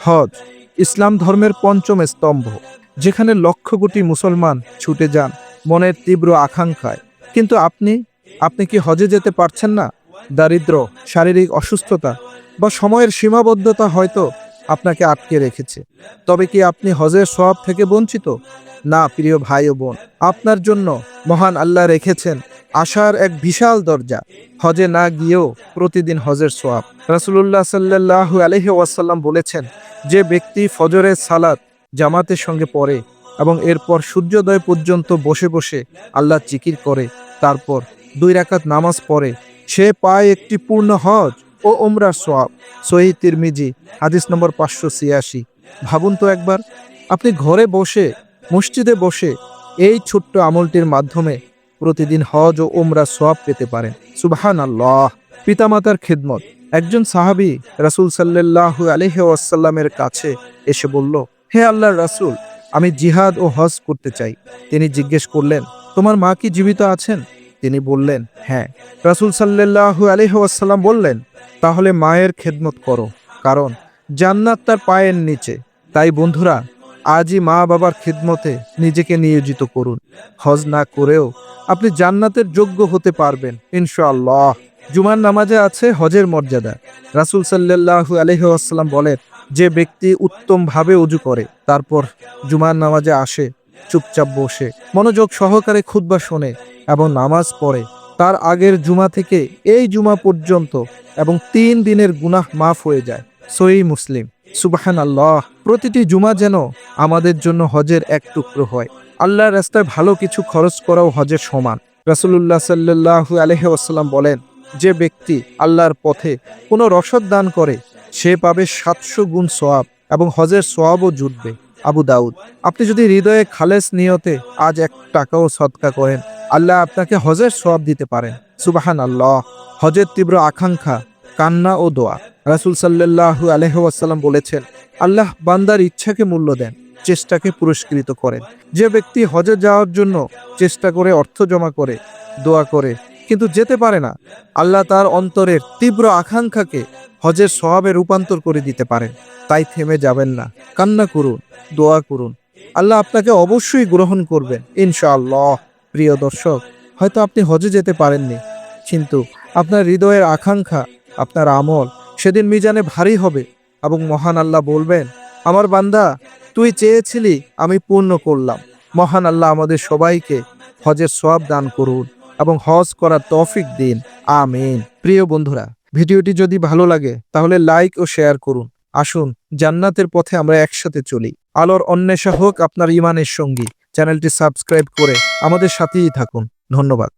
হজ, ইসলাম ধর্মের পঞ্চম স্তম্ভ, যেখানে লক্ষ কোটি মুসলমান ছুটে যান মনের তীব্র আকাঙ্ক্ষায়। কিন্তু আপনি আপনি কি হজে যেতে পারছেন না? দারিদ্র, শারীরিক অসুস্থতা বা সময়ের সীমাবদ্ধতা হয়তো আপনাকে আটকে রেখেছে। তবে কি আপনি হজের সওয়াব থেকে বঞ্চিত? না, প্রিয় ভাই ও বোন, আপনার জন্য মহান আল্লাহ রেখেছেন আশার এক বিশাল দরজা। হজে না গিয়েও প্রতিদিন হজের সোয়াব। রাসুলুল্লাহ সাল্লাহ আলহি ওয়াসাল্লাম বলেছেন, যে ব্যক্তি ফজরের সালাত জামাতের সঙ্গে পড়ে এবং এরপর সূর্যোদয় পর্যন্ত বসে বসে আল্লাহ চিকির করে, তারপর দুই রাকাত নামাজ পড়ে, সে পায় একটি পূর্ণ হজ ও ওমরার সোয়াব। সহি তিরমিজি, হাদিস নম্বর পাঁচশো ছিয়াশি। ভাবুন তো একবার, আপনি ঘরে বসে, মসজিদে বসে এই ছোট্ট আমলটির মাধ্যমে প্রতিদিন হজ ও ওমরা সব পেতে পারেন। সুবাহান আল্লাহ পিতামাতার খেদমত। একজন সাহাবি রাসুল সাল্লাহ আলহাসাল্লামের কাছে এসে বলল, হে আল্লাহ রাসূল, আমি জিহাদ ও হজ করতে চাই। তিনি জিজ্ঞেস করলেন, তোমার মা কি জীবিত আছেন? তিনি বললেন হ্যাঁ। রাসুল সাল্লাহু আলহাসাল্লাম বললেন, তাহলে মায়ের খেদমত করো, কারণ জান্নাত তার পায়ের নিচে। তাই বন্ধুরা আজই মা বাবার খিদমতে নিজেকে নিয়োজিত করুন। হজ না করেও আপনি জান্নাতের যোগ্য হতে পারবেন, ইনশাআল্লাহ। জুমার নামাজে আছে হজের মর্যাদা। রাসুল সাল্লাহু আলহাম বলেন, যে ব্যক্তি উত্তমভাবে উজু করে, তারপর জুমার নামাজে আসে, চুপচাপ বসে, মনোযোগ সহকারে খুতবা শোনে এবং নামাজ পড়ে, তার আগের জুমা থেকে এই জুমা পর্যন্ত এবং তিন দিনের গুনাহ মাফ হয়ে যায়। সই মুসলিম। সুবাহান আল্লাহ প্রতিটি জুমা যেন আমাদের জন্য হজের এক টুকরো হয়। আল্লাহর রাস্তায় ভালো কিছু খরচ করাও হজের সমান। রাসুলুল্লাহ সাল্লাহু আলহ আসাল্লাম বলেন, যে ব্যক্তি আল্লাহর পথে কোনো রসদ দান করে, সে পাবে সাতশো গুণ সোয়াব এবং হজের সোয়াবও জুটবে। আবু দাউদ, আপনি যদি হৃদয়ে খালেস নিয়তে আজ এক টাকাও সৎকা করেন, আল্লাহ আপনাকে হজের সোয়াব দিতে পারেন। সুবাহান আল্লাহ হজের তীব্র আকাঙ্ক্ষা, কান্না ও দোয়া। রাসুল সাল্লাহু আলহাসাল্লাম বলেছেন, আল্লাহ বান্দার ইচ্ছাকে মূল্য দেন, চেষ্টাকে পুরস্কৃত করেন। যে ব্যক্তি হজে যাওয়ার জন্য চেষ্টা করে অর্থ জমা করে, দোয়া করে, কিন্তু যেতে পারে না, আল্লাহ তার অন্তরের তীব্র আকাঙ্ক্ষাকে হজের স্বভাবে রূপান্তর করে দিতে পারেন। তাই থেমে যাবেন না, কান্না করুন, দোয়া করুন। আল্লাহ আপনাকে অবশ্যই গ্রহণ করবেন, ইনশাআল্লাহ। প্রিয় দর্শক, হয়তো আপনি হজে যেতে পারেননি, কিন্তু আপনার হৃদয়ের আকাঙ্ক্ষা, আপনার আমল সেদিন মিজানে ভারী হবে এবং মহান আল্লাহ বলবেন, আমার বান্দা, তুই চেয়েছিলি আমি পূর্ণ করলাম। মহান আল্লাহ আমাদের সবাইকে হজের সব দান করুন এবং হজ করার তৌফিক দিন। আমিন। প্রিয় বন্ধুরা, ভিডিওটি যদি ভালো লাগে, তাহলে লাইক ও শেয়ার করুন। আসুন, জান্নাতের পথে আমরা একসাথে চলি। আলোর অন্বেষা হোক আপনার ইমানের সঙ্গী। চ্যানেলটি সাবস্ক্রাইব করে আমাদের সাথেই থাকুন। ধন্যবাদ।